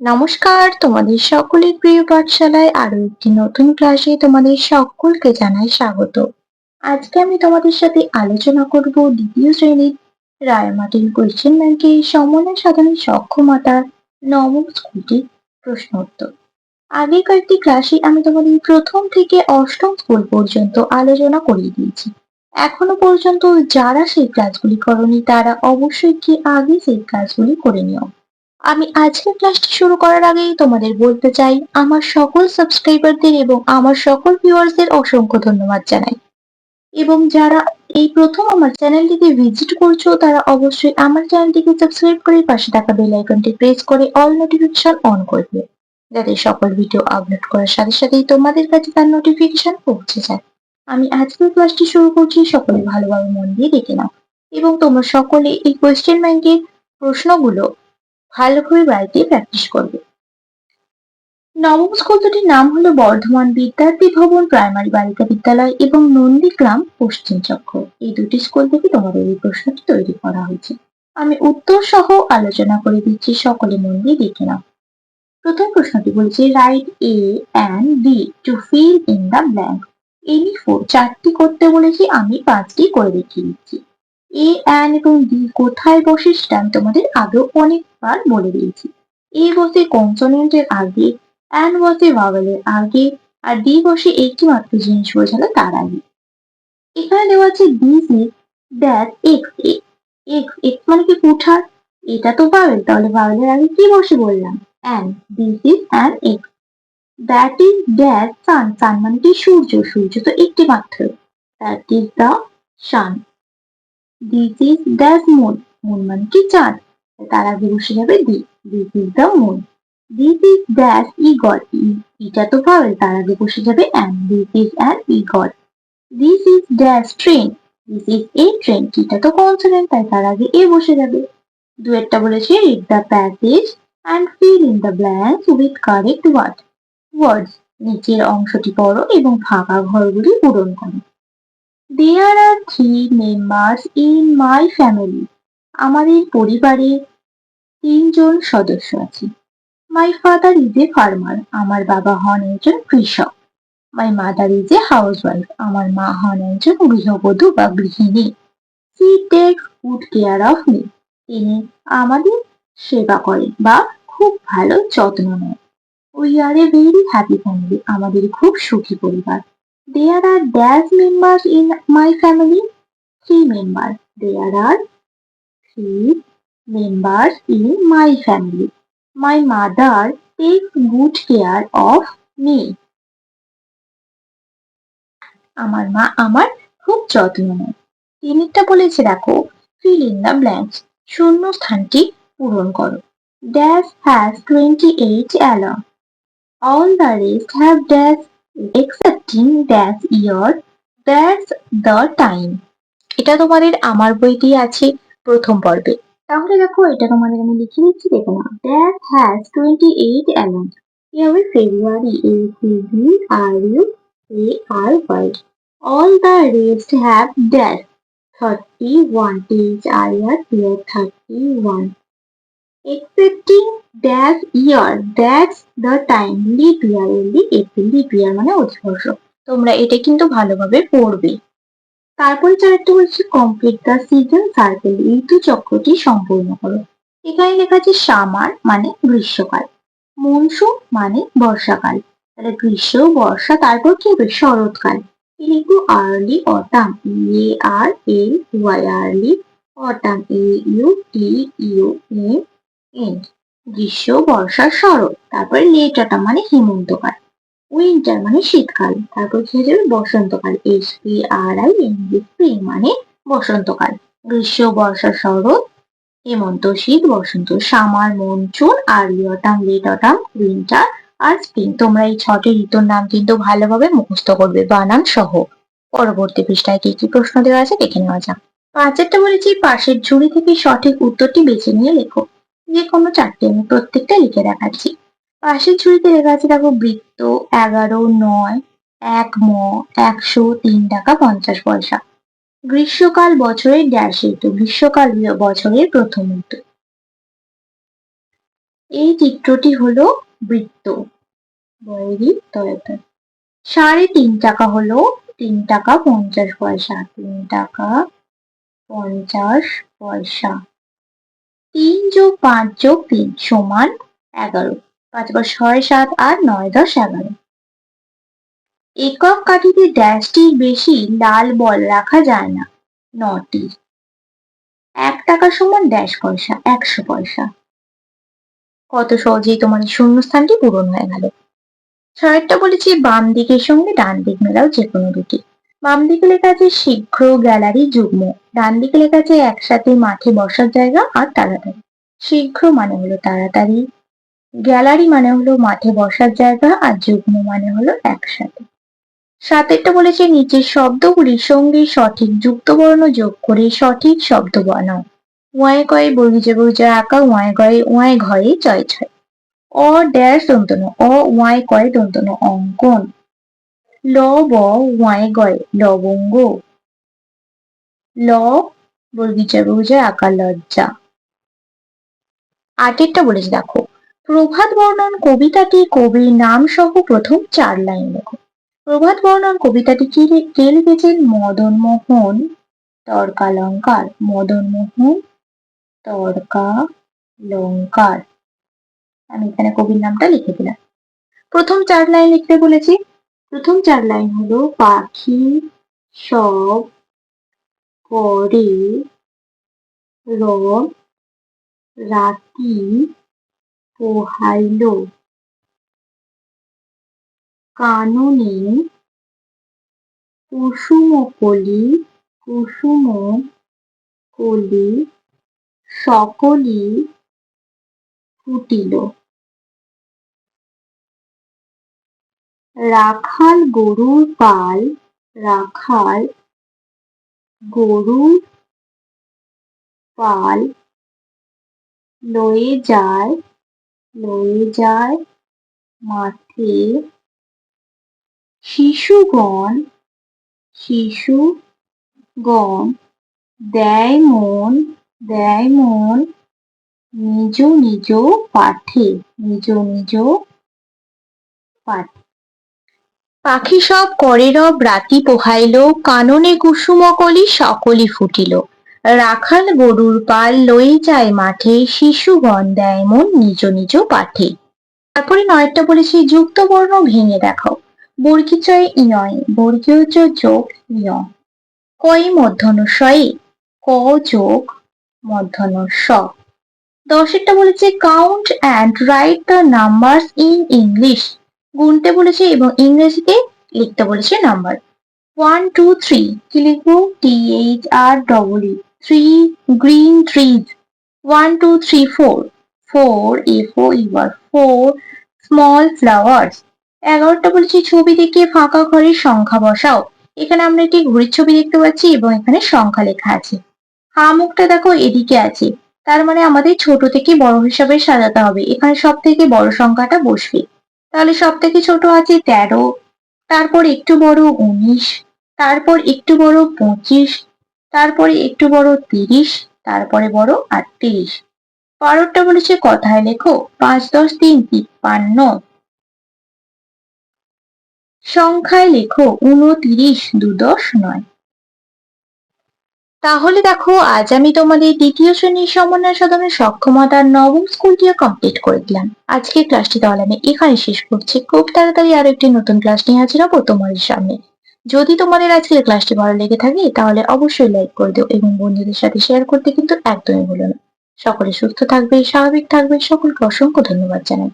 নমস্কার, তোমাদের সকলের প্রিয় পাঠশালায় আরও একটি নতুন ক্লাসে তোমাদের সকলকে জানাই স্বাগত। আজকে আমি তোমাদের সাথে আলোচনা করব দ্বিতীয় শ্রেণির রায়মাটির কোয়েশ্চেন ব্যাংকে সমন্বয় সাধনের সক্ষমতার নবম প্রশ্ন উত্তর আগে কয়েকটি ক্লাসে আমি তোমাদের প্রথম থেকে অষ্টম স্কুল পর্যন্ত আলোচনা করিয়ে দিয়েছি। এখনও পর্যন্ত যারা সেই ক্লাসগুলি করনি, তারা অবশ্যই কি আগে সেই ক্লাসগুলি করে নিও। আমি আজকের ক্লাসটি শুরু করার আগেই তোমাদের বলতে চাই, আমার সকল সাবস্ক্রাইবারদের এবং আমার সকল ভিউয়ার্সদের অসংখ্য ধন্যবাদ জানাই। এবং যারা এই প্রথম আমার চ্যানেলটিকে ভিজিট করছ, তারা অবশ্যই আমার চ্যানেলটিকে সাবস্ক্রাইব করে পাশে থাকা বেল আইকনটি প্রেস করে অল নোটিফিকেশন অন করবে যাতে সকল ভিডিও আপলোড করার সাথে সাথেই তোমাদের কাছে তার নোটিফিকেশন পৌঁছে যায়। আমি আজকের ক্লাসটি শুরু করছি, সকলে ভালোভাবে মন দিয়ে দেখে নাও। এবং তোমরা সকলে এই কোয়েশ্চেন ব্যাংকের প্রশ্নগুলো ভালো করে বাড়িতে প্র্যাকটিস করবে। নবম স্কুল দুটির নাম হলো বর্ধমান বিদ্যার্থী ভবন প্রাইমারি বালিকা বিদ্যালয় এবং নন্দীগ্রাম পশ্চিম চক্র। এই দুটি স্কুল থেকে তোমাদের এই প্রশ্নটি তৈরি করা হয়েছে। আমি উত্তর সহ আলোচনা করে দিচ্ছি, সকলে মন দিয়ে দেখে নাও। প্রথম প্রশ্নটি বলছে write A and B to fill in the blank any four চারটি করতে বলেছি, আমি পাঁচটি করে দেখিয়ে দিচ্ছি। এ, অ্যান এবং ডি কোথায় বসে সেটা আমি তোমাদের আগেও অনেকবার বলে দিয়েছি। এ বসে কনসোনেন্টের আগে, অ্যান বসে ভাওয়েলের আগে, আর ডি বসে একটি মাত্র জিনিস বোঝালে তার আগে। এখানে দেওয়া আছে this is that axe axe axe মানে কি কুঠার এটা তো ভাওয়েল, তাহলে ভাওয়েলের আগে কি বসে বললাম? An this is an axe that is that sun sun মানে কি সূর্য সূর্য তো একটি মাত্র that is the sun this is that's moon moon মানে কি? চাঁদ। তার আগে বসে যাবে the this is the moon this is that's eagle ইটা তো ভাওয়েল তার আগে বসে যাবে an this is an eagle this is that's train this is a train টিটা তো কনসোনেন্ট তাই তার আগে এ বসে যাবে। দুয়েরটা বলেছে read the passage and fill in the blanks with correct word words নিচের অংশটি পড়ো এবং ফাঁকা ঘরগুলি পূরণ করো। There are three members in my family আমাদের পরিবারে তিনজন সদস্য আছে। My father is a farmer আমার বাবা হন একজন কৃষক। My mother is a housewife আমার মা হন একজন গৃহবধূ বা গৃহিণী। She takes good care of me তিনি আমাদের সেবা করেন বা খুব ভালো যত্ন নেন। We are a very happy family আমাদের খুব সুখী পরিবার। There are dash members in my family? Three members. There are three members in my family. My mother takes good care of me. আমার মা আমার খুব যত্ন নেয় তিনিটা বলেছে দেখো ফিল ইন দ্য ব্ল্যাঙ্কস শূন্য স্থানটি পূরণ করো dash has twenty eight along all the rest have dash accepting that year that's the time এটা তোমাদের আমার বইতেই আছে প্রথম পর্বে তাহলে দেখো এটা তোমাদের আমি লিখে দিচ্ছি দেখো না that has 28 along here we February A C B R U A R Y all the rest have dash 31 H I R here 31 accepting dash year that's the time, leap year, only April leap year মানে অধিবর্ষ তোমরা এটা কিন্তু ভালোভাবে পড়বে। তারপরে চারটা হচ্ছে কমপ্লিট দ্য সিজন সার্কেল ঋতু চক্রটি সম্পূর্ণ করো। এখানে লেখা আছে সামার মানে গ্রীষ্মকাল মনসুন মানে বর্ষাকাল, তাহলে গ্রীষ্ম, বর্ষা, তারপর কি হবে? শরৎকাল। কিন্তু early autumn A R L Y early autumn A U T U M গ্রীষ্ম, বর্ষা, শরৎ, তারপরে লেটাটা মানে হেমন্তকাল উইন্টার মানে শীতকাল, তারপর কি হয়ে যাবে? বসন্তকাল S P R I N spring মানে বসন্তকাল, গ্রীষ্ম, বর্ষা, শরৎ, হেমন্ত, শীত, বসন্ত, summer monsoon early autumn late autumn winter আর স্প্রিং তোমরা এই ছটি ঋতুর নাম কিন্তু ভালোভাবে মুখস্থ করবে, বানান সহ। পরবর্তী পৃষ্ঠায় কি কি প্রশ্ন দেওয়া আছে দেখে নেওয়া যাক। পাঁচেরটা বলেছি, পাশের ঝুড়ি থেকে সঠিক উত্তরটি বেছে নিয়ে লেখো। যে কোনো চারটে আমি প্রত্যেকটা লিখে দেখাচ্ছি। পাশের ঝুড়িতে লেখা আছে, দেখো, বৃত্ত এগারো, নয়, এক ম, একশো, তিন টাকা, পঞ্চাশ পয়সা। গ্রীষ্মকাল বছরের ড্যাশ ঋতু গ্রীষ্মকাল বছরের প্রথম ঋতু। এই চিত্রটি হলো বৃত্ত। সাড়ে তিন টাকা হলো, তিন টাকা পঞ্চাশ পয়সা, তিন টাকা পঞ্চাশ পয়সা। তিন যোগ পাঁচ যোগ তিন সমান এগারো। পাঁচ বার ছয়, সাত আর নয়, দশ, এগারো। একক কাঠিতে ড্যাশটির বেশি লাল বল রাখা যায় না। নটি এক টাকা সমান ড্যাশ পয়সা, একশো পয়সা। কত সহজেই এই শূন্যস্থানটি পূরণ হয়ে গেল। ছয়েরটা বলেছি বাম দিকের সঙ্গে ডান দিক মেলাও যে কোনো দুটি। বাম দিকে লেখা আছে শীঘ্র গ্যালারি যুগ্ম। ডান দিকে লেখা আছে একসাথে মাঠে বসার জায়গা আর তাড়াতাড়ি। শীঘ্র মানে হলো তাড়াতাড়ি। গ্যালারি মানে হলো মাঠে বসার জায়গা আর যুগ্ম মানে হলো একসাথে। সাতেরটা বলেছে, নিচের শব্দগুলির সঙ্গে সঠিক যুক্তবর্ণ যোগ করে সঠিক শব্দ বানাও। ওয়াই কয়ে বর্গিজে বর্গিজে আঁকা ওয়াই গয়ে ওয়াই ঘয়ে চয় ছয়। অ ড্যাশ দন্তন, অ ওয়াই কয়ে দন্তন অঙ্কন। ল ব ওয়াই গয়ে লবঙ্গ। ল বর্গিজে বর্গিজে আঁকা লজ্জা। আটেরটা বলেছে, দেখো। প্রভাত বর্ণন কবিতাটি কবির নাম সহ প্রথম চার লাইন লেখো। প্রভাত বর্ণন কবিতাটি কি কে লিখেছেন? মদন মোহন, তর্কালঙ্কার। মদন মোহন তর্কা লঙ্কার আমি এখানে কবির নামটা লিখে দিলাম। প্রথম চার লাইন লিখতে বলেছি প্রথম চার লাইন হলো, পাখি সব করে রাতি পোহাইল। কাননে কুসুমকলি কুসুম কলি সকলি ফুটিল। রাখাল গরুর পাল, রাখাল গরুর পাল, লয়ে যায় লয়ে যায় মাঠে। শিশুগণ শিশুগণ দেয় মন দেয় মন নিজ নিজ পাঠে, নিজ নিজ পাঠে। পাখি সব করে রব, রাতি পোহাইল, কাননে কুসুমকলি সকলি ফুটিল। রাখাল গরুর পাল লই যায় মাঠে, শিশু শিশুগণ দেয় মন নিজ নিজ পাঠে। তারপরে নয়টা বলেছি যুক্ত বর্ণ ভেঙে দেখাও। বর্গীচয় ইয় বর্গীয় যোগ ইয়। কই মধ্যন শয়ে, ক যোগ স দশেরটা বলেছে count and write the numbers in English গুনতে বলেছে এবং ইংরেজিতে লিখতে বলেছে নাম্বার। ওয়ান, টু, থ্রি, কি লিখব? T, H, R, double E. Three, green trees. One, two, three, four. Four a four your four, small flowers. এগারোটা বলেছি, ছবি দেখে ফাঁকা ঘরের সংখ্যা বসাও। এখানে আমরা একটি ঘড়ির ছবি দেখতে পাচ্ছি এবং এখানে সংখ্যা লেখা আছে। হা মুখটা দেখো, এদিকে আছে। তার মানে আমাদের ছোট থেকে বড় হিসাবে সাজাতে হবে। এখানে সব থেকে বড় সংখ্যাটা বসবে। তাহলে সব থেকে ছোট আছে তেরো, তারপর একটু বড় উনিশ, তারপর একটু বড় পঁচিশ, তারপরে একটু বড় তিরিশ, তারপরে বড় আটত্রিশ। বারোটা বলেছে কথায় লেখো, পাঁচ, দশ, তিন, তিপ্পান্ন। সংখ্যায় লেখো উনতিরিশ দু দশ নয়। তাহলে দেখো, আজ আমি তোমাদের দ্বিতীয় শ্রেণির সমন্বয় সাধনের সক্ষমতার নবম স্কুলটিও কমপ্লিট করে দিলাম। আজকের ক্লাসটি তাহলে আমি এখানে শেষ করছি। খুব তাড়াতাড়ি আরও একটি নতুন ক্লাস নিয়ে হাজির হব তোমাদের সামনে। যদি তোমাদের আজকের ক্লাসটি ভালো লেগে থাকে, তাহলে অবশ্যই লাইক করে দিও এবং বন্ধুদের সাথে শেয়ার করতে কিন্তু একদমই ভুলো না। সকলে সুস্থ থাকবে, স্বাভাবিক থাকবে, সকলকে অসংখ্য ধন্যবাদ জানাই।